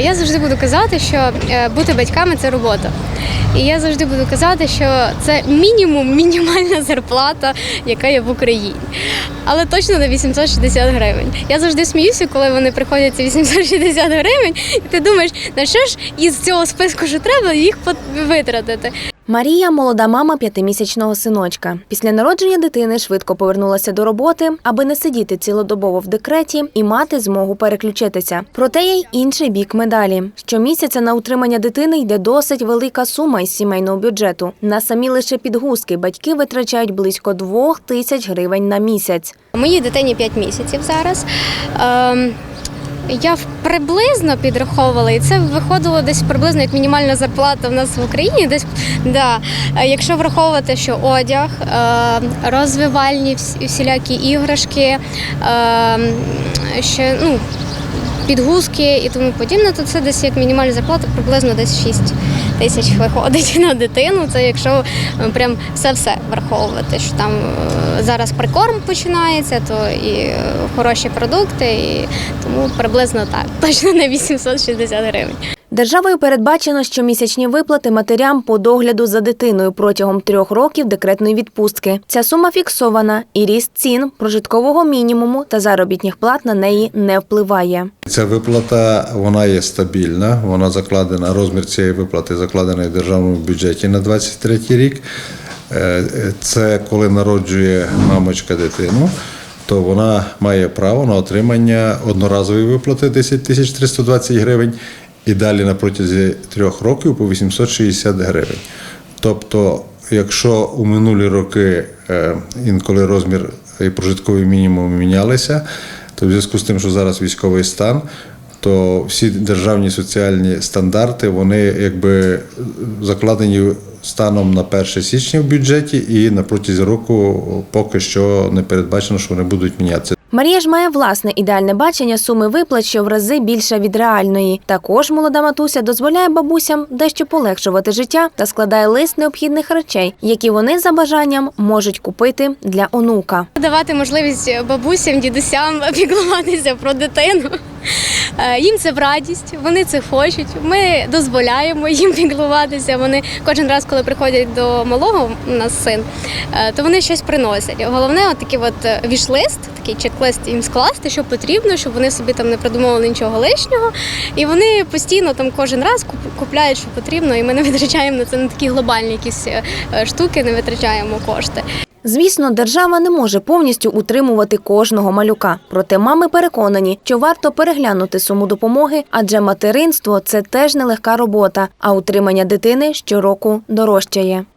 Я завжди буду казати, що е, бути батьками це робота. І я завжди буду казати, що це мінімум мінімальна зарплата, яка є в Україні. Але точно на 860 гривень. Я завжди сміюся, коли вони приходять ці 860 гривень, і ти думаєш, на що ж із цього списку що треба їх витратити. Марія молода мама п'ятимісячного синочка. Після народження дитини швидко повернулася до роботи, аби не сидіти цілодобово в декреті і мати змогу переключитися. Проте є й інший бік медалі. Щомісяця на утримання дитини йде досить велика сума із сімейного бюджету. На самі лише підгузки батьки витрачають близько двох тисяч гривень на місяць. Моїй дитині 5 місяців зараз. Ем, я приблизно підраховувала, і це виходило десь приблизно як мінімальна зарплата в нас в Україні. Десь да. Е, Якщо враховувати, що одяг, е, розвивальні всілякі іграшки, е, ще ну, підгузки і тому подібне, то це десь як мінімальна зарплата, приблизно десь 6 тисяч виходить на дитину. Це якщо е, прям все-все враховувати, що там е, зараз прикорм починається, то і е, хороші продукти, і тому приблизно так, точно на 860 гривень. Державою передбачено щомісячні виплати матерям по догляду за дитиною протягом трьох років декретної відпустки. Ця сума фіксована, і ріст цін, прожиткового мінімуму та заробітних плат на неї не впливає. Ця виплата вона є стабільна. Вона закладена. Розмір цієї виплати закладений в державному бюджеті на 23 рік. Е, Це коли народжує мамочка дитину, то вона має право на отримання одноразової виплати 10 тисяч 320 гривень і далі на протязі трьох років по 860 гривень. Тобто, якщо у минулі роки е, інколи розмір і прожитковий мінімум мінялися, то в зв'язку з тим, що зараз військовий стан, то всі державні соціальні стандарти вони якби закладені станом на 1 січня в бюджеті, і на протязі року поки що не передбачено, що вони будуть мінятися. Марія ж має власне ідеальне бачення суми виплат, що в рази більша від реальної. Також молода матуся дозволяє бабусям дещо полегшувати життя та складає лист необхідних речей, які вони за бажанням можуть купити для онука. Давати можливість бабусям, дідусям піклуватися про дитину. Е, Їм це в радість, вони це хочуть. Ми дозволяємо їм піклуватися. Вони кожен раз, коли приходять до малого, у нас син, е, то вони щось приносять. Головне, от такий от е, вішлист, такий чек-лист їм скласти, що потрібно, щоб вони собі там не придумували нічого лишнього. І вони постійно там кожен раз купляють, що потрібно, і ми не витрачаємо на це на такі глобальні якісь штуки, не витрачаємо кошти. Звісно, держава не може повністю утримувати кожного малюка. Проте мами переконані, що варто переглянути суму допомоги, адже материнство це теж нелегка робота, а утримання дитини щороку дорожчає.